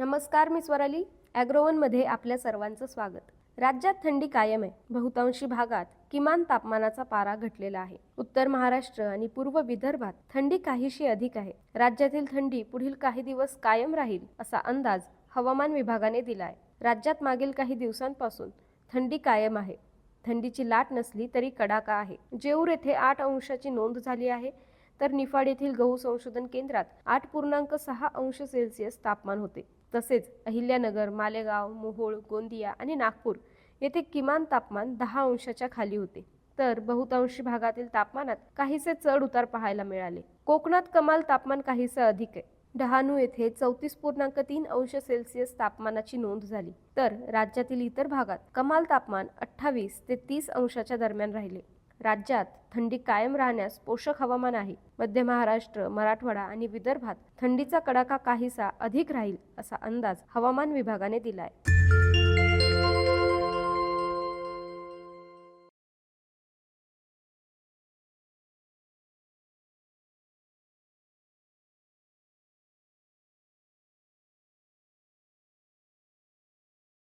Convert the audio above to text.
नमस्कार मी स्वराली. ॲग्रोवनमध्ये आपल्या सर्वांचं स्वागत. राज्यात थंडी कायम आहे. बहुतांशी भागात किमान तापमानाचा पारा घटलेला आहे. उत्तर महाराष्ट्र आणि पूर्व विदर्भात थंडी काहीशी अधिक आहे. राज्यातील थंडी पुढील काही दिवस कायम राहील असा अंदाज हवामान विभागाने दिला आहे राज्यात मागील काही दिवसांपासून थंडी कायम आहे. थंडीची लाट नसली तरी कडाका आहे. जेऊर येथे आठ अंशाची नोंद झाली आहे. तर निफाड येथील गहू संशोधन केंद्रात आठ पूर्णांक सहा अंश सेल्सिअस तापमान होते. तसेच अहिल्यानगर मालेगाव मोहोळ गोंदिया आणि नागपूर येथे किमान तापमान दहा अंशाच्या खाली होते. तर बहुतांशी भागातील तापमानात काहीसे चढ उतार पाहायला मिळाले. कोकणात कमाल तापमान काहीसे अधिक आहे. डहाणू येथे चौतीस पूर्णांक तीन अंश सेल्सिअस तापमानाची नोंद झाली. तर राज्यातील इतर भागात कमाल तापमान अठ्ठावीस ते तीस अंशाच्या दरम्यान राहिले. राज्यात थंडी कायम राहण्यास पोषक हवामान आहे. मध्य महाराष्ट्र मराठवाडा आणि विदर्भात थंडीचा कडाका काहीसा अधिक राहील असा अंदाज हवामान विभागाने दिलाय.